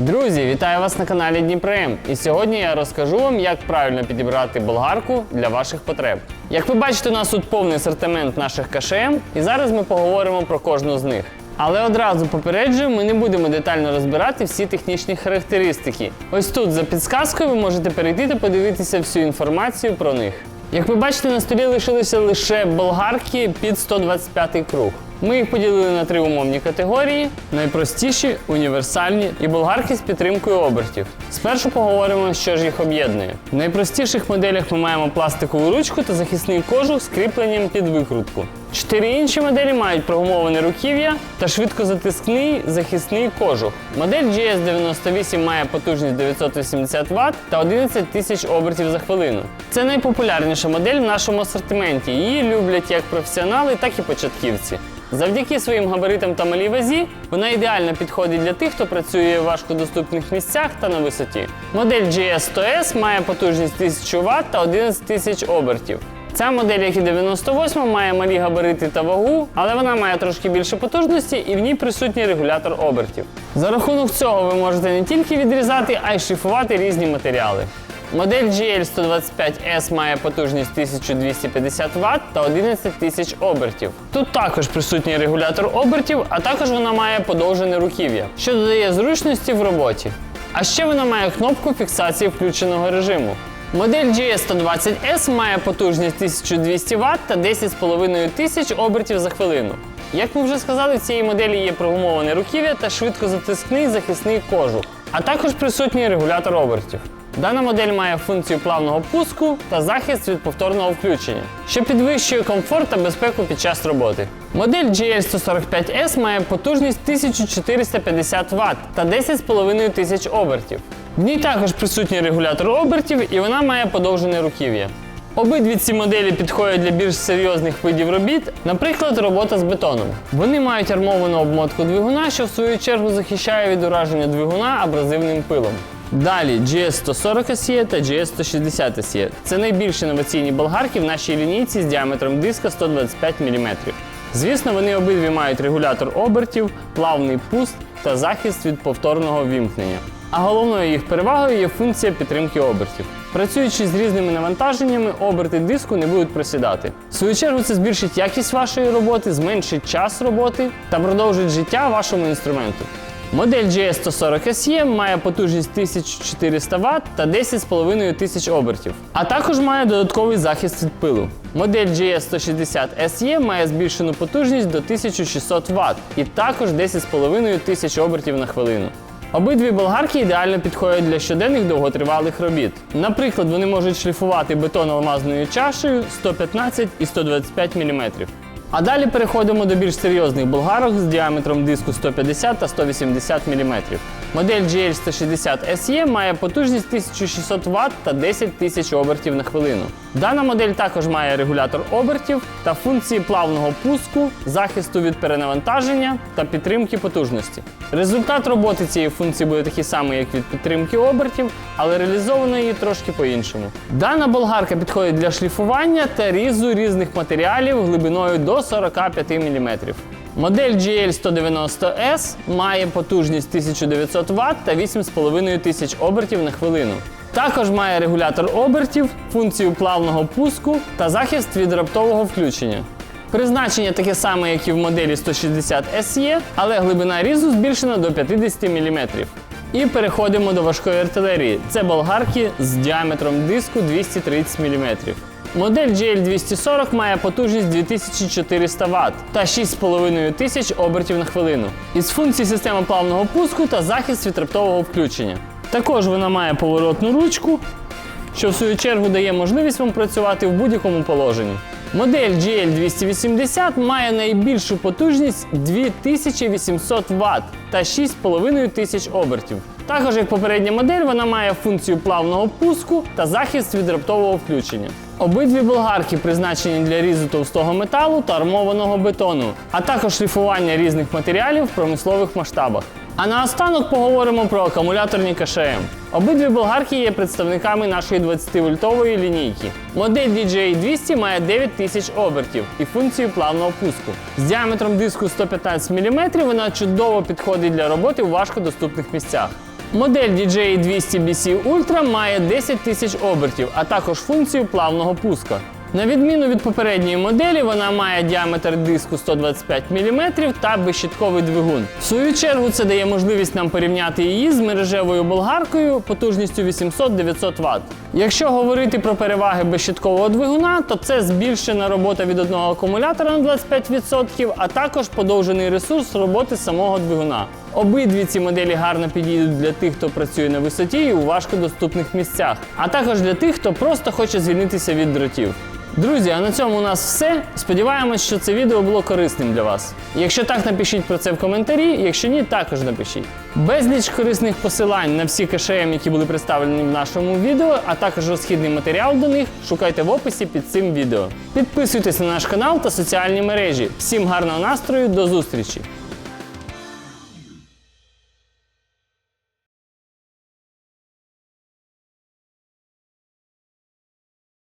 Друзі, вітаю вас на каналі Дніпрем. І сьогодні я розкажу вам, як правильно підібрати болгарку для ваших потреб. Як ви бачите, у нас тут повний асортимент наших КШМ, і зараз ми поговоримо про кожну з них. Але одразу попереджую, ми не будемо детально розбирати всі технічні характеристики. Ось тут за підсказкою ви можете перейти та подивитися всю інформацію про них. Як ви бачите, на столі лишилися лише болгарки під 125 круг. Ми їх поділили на три умовні категорії: найпростіші, універсальні і болгарки з підтримкою обертів. Спершу поговоримо, що ж їх об'єднує. В найпростіших моделях ми маємо пластикову ручку та захисний кожух з кріпленням під викрутку. Чотири інші моделі мають прогумоване руків'я та швидкозатискний захисний кожух. Модель GS98 має потужність 980 Вт та 11 тисяч обертів за хвилину. Це найпопулярніша модель в нашому асортименті. Її люблять як професіонали, так і початківці. Завдяки своїм габаритам та малій вазі вона ідеально підходить для тих, хто працює в важкодоступних місцях та на висоті. Модель GS100S має потужність 1000 Вт та 11 тисяч обертів. Ця модель, як і 98, має малі габарити та вагу, але вона має трошки більше потужності і в ній присутній регулятор обертів. За рахунок цього ви можете не тільки відрізати, а й шліфувати різні матеріали. Модель GL125S має потужність 1250 Вт та 11 тисяч обертів. Тут також присутній регулятор обертів, а також вона має подовжене руків'я, що додає зручності в роботі. А ще вона має кнопку фіксації включеного режиму. Модель GS120S має потужність 1200 Вт та 10,5 тисяч обертів за хвилину. Як ми вже сказали, в цієї моделі є прогумоване руків'я та швидкозатискний захисний кожух, а також присутній регулятор обертів. Дана модель має функцію плавного пуску та захист від повторного включення, що підвищує комфорт та безпеку під час роботи. Модель GL145S має потужність 1450 Вт та 10,5 тисяч обертів. В ній також присутній регулятор обертів і вона має подовжене руків'я. Обидві ці моделі підходять для більш серйозних видів робіт, наприклад, робота з бетоном. Вони мають армовану обмотку двигуна, що в свою чергу захищає від ураження двигуна абразивним пилом. Далі GS140 SE та GS160 SE. Це найбільш інноваційні болгарки в нашій лінійці з діаметром диска 125 мм. Звісно, вони обидві мають регулятор обертів, плавний пуст та захист від повторного вімкнення. А головною їх перевагою є функція підтримки обертів. Працюючи з різними навантаженнями, оберти диску не будуть просідати. В свою чергу це збільшить якість вашої роботи, зменшить час роботи та продовжить життя вашому інструменту. Модель GS140 SE має потужність 1400 Вт та 10,5 тисяч обертів, а також має додатковий захист від пилу. Модель GS160 SE має збільшену потужність до 1600 Вт і також 10,5 тисяч обертів на хвилину. Обидві болгарки ідеально підходять для щоденних довготривалих робіт. Наприклад, вони можуть шліфувати бетон алмазною чашею 115 і 125 мм. А далі переходимо до більш серйозних болгарок з діаметром диску 150 та 180 мм. Модель GL160 SE має потужність 1600 Вт та 10 тисяч обертів на хвилину. Дана модель також має регулятор обертів та функції плавного пуску, захисту від перенавантаження та підтримки потужності. Результат роботи цієї функції буде такий самий, як від підтримки обертів, але реалізовано її трошки по-іншому. Дана болгарка підходить для шліфування та різу різних матеріалів глибиною до 45 мм. Модель GL190S має потужність 1900 Вт та 8,5 тисяч обертів на хвилину. Також має регулятор обертів, функцію плавного пуску та захист від раптового включення. Призначення таке саме, як і в моделі 160 SE, але глибина різу збільшена до 50 мм. І переходимо до важкої артилерії. Це болгарки з діаметром диску 230 мм. Модель GL240 має потужність 2400 Вт та 6,5 тисяч обертів на хвилину. Із функцій системи плавного пуску та захист від раптового включення. Також вона має поворотну ручку, що в свою чергу дає можливість вам працювати в будь-якому положенні. Модель GL280 має найбільшу потужність 2800 Вт та 6,5 тисяч обертів. Також, як попередня модель, вона має функцію плавного пуску та захист від раптового включення. Обидві болгарки призначені для різу товстого металу та армованого бетону, а також шліфування різних матеріалів в промислових масштабах. А наостанок поговоримо про акумуляторні КШМ. Обидві болгарки є представниками нашої 20-вольтової лінійки. Модель DJI 200 має 9000 обертів і функцію плавного пуску. З діаметром диску 115 мм вона чудово підходить для роботи у важкодоступних місцях. Модель DJI 200 BC Ultra має 10 тисяч обертів, а також функцію плавного пуска. На відміну від попередньої моделі, вона має діаметр диску 125 мм та безщітковий двигун. В свою чергу це дає можливість нам порівняти її з мережевою болгаркою потужністю 800-900 Вт. Якщо говорити про переваги безщіткового двигуна, то це збільшена робота від одного акумулятора на 25%, а також подовжений ресурс роботи самого двигуна. Обидві ці моделі гарно підійдуть для тих, хто працює на висоті і у важкодоступних місцях, а також для тих, хто просто хоче звільнитися від дротів. Друзі, а на цьому у нас все. Сподіваємось, що це відео було корисним для вас. Якщо так, напишіть про це в коментарі, якщо ні, також напишіть. Безліч корисних посилань на всі КШМ, які були представлені в нашому відео, а також розхідний матеріал до них шукайте в описі під цим відео. Підписуйтесь на наш канал та соціальні мережі. Всім гарного настрою, до зустрічі!